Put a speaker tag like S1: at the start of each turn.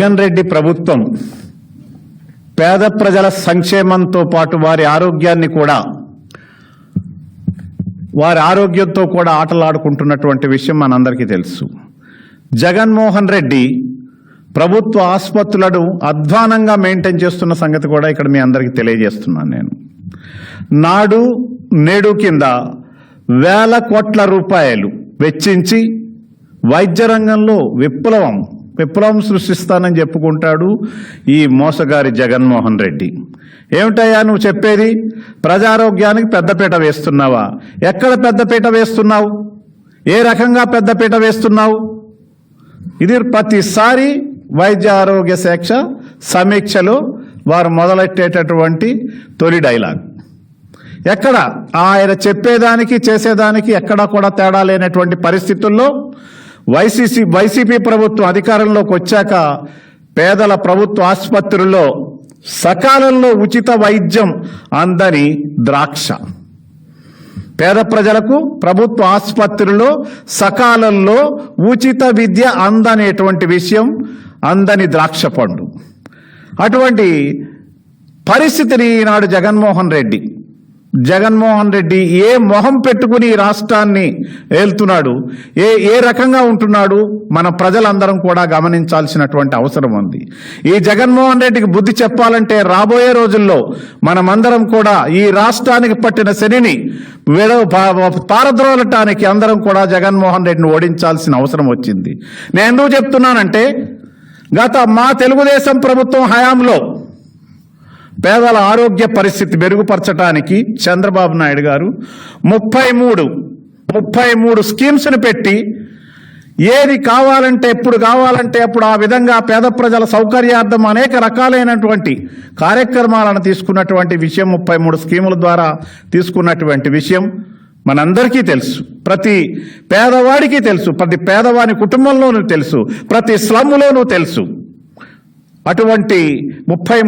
S1: జగన్ రెడ్డి ప్రభుత్వం పేద ప్రజల సంక్షేమంతో పాటు వారి ఆరోగ్యాన్ని కూడా వారి ఆరోగ్యంతో కూడా ఆటలాడుకుంటున్నటువంటి విషయం మనందరికీ తెలుసు. జగన్మోహన్ రెడ్డి ప్రభుత్వ ఆసుపత్రులను అధ్వానంగా మెయింటైన్ చేస్తున్న సంగతి కూడా ఇక్కడ మీ అందరికీ తెలియజేస్తున్నాను నేను. నాడు నేడు కింద వేల కోట్ల రూపాయలు వెచ్చించి వైద్య రంగంలో విప్లవం విప్లవం సృష్టిస్తానని చెప్పుకుంటాడు ఈ మోసగారి జగన్మోహన్ రెడ్డి. ఏమిటయ్యా నువ్వు చెప్పేది? ప్రజారోగ్యానికి పెద్దపీట వేస్తున్నావా? ఎక్కడ పెద్దపీట వేస్తున్నావు? ఏ రకంగా పెద్దపీట వేస్తున్నావు? ఇది ప్రతిసారి వైద్య ఆరోగ్య శాఖ సమీక్షలో వారు మొదలెట్టేటటువంటి తొలి డైలాగ్. ఎక్కడ? ఆయన చెప్పేదానికి చేసేదానికి ఎక్కడా కూడా తేడా లేనటువంటి పరిస్థితుల్లో వైసీసీ వైసీపీ ప్రభుత్వం అధికారంలోకి వచ్చాక పేదల ప్రభుత్వ ఆసుపత్రుల్లో సకాలంలో ఉచిత వైద్యం అందని ద్రాక్ష. పేద ప్రజలకు ప్రభుత్వ ఆసుపత్రుల్లో సకాలంలో ఉచిత విద్య అందనేటువంటి విషయం అందని ద్రాక్ష పండు. అటువంటి పరిస్థితిని ఈనాడు జగన్మోహన్ రెడ్డి జగన్మోహన్ రెడ్డి ఏ మొహం పెట్టుకుని ఈ రాష్ట్రాన్ని ఏల్తున్నాడు? ఏ ఏ రకంగా ఉంటున్నాడు? మన ప్రజలందరం కూడా గమనించాల్సినటువంటి అవసరం ఉంది. ఈ జగన్మోహన్ రెడ్డికి బుద్ధి చెప్పాలంటే రాబోయే రోజుల్లో మనమందరం కూడా ఈ రాష్ట్రానికి పట్టిన శనిని విడవ పా- పారద్రోలటానికి అందరం కూడా జగన్మోహన్ రెడ్డిని ఓడించాల్సిన అవసరం వచ్చింది. నేను ఎందుకు చెప్తున్నానంటే గత మా తెలుగుదేశం ప్రభుత్వం హయాంలో పేదల ఆరోగ్య పరిస్థితి మెరుగుపరచడానికి చంద్రబాబు నాయుడు గారు ముప్పై మూడు ముప్పై మూడు స్కీమ్స్ని పెట్టి ఏది కావాలంటే ఎప్పుడు కావాలంటే అప్పుడు ఆ విధంగా పేద ప్రజల సౌకర్యార్థం అనేక రకాలైనటువంటి కార్యక్రమాలను తీసుకున్నటువంటి విషయం ముప్పై మూడు స్కీముల ద్వారా తీసుకున్నటువంటి విషయం మనందరికీ తెలుసు. ప్రతి పేదవాడికి తెలుసు ప్రతి పేదవాని కుటుంబంలోనూ తెలుసు ప్రతి స్లమ్లోనూ తెలుసు. అటువంటి ముప్పై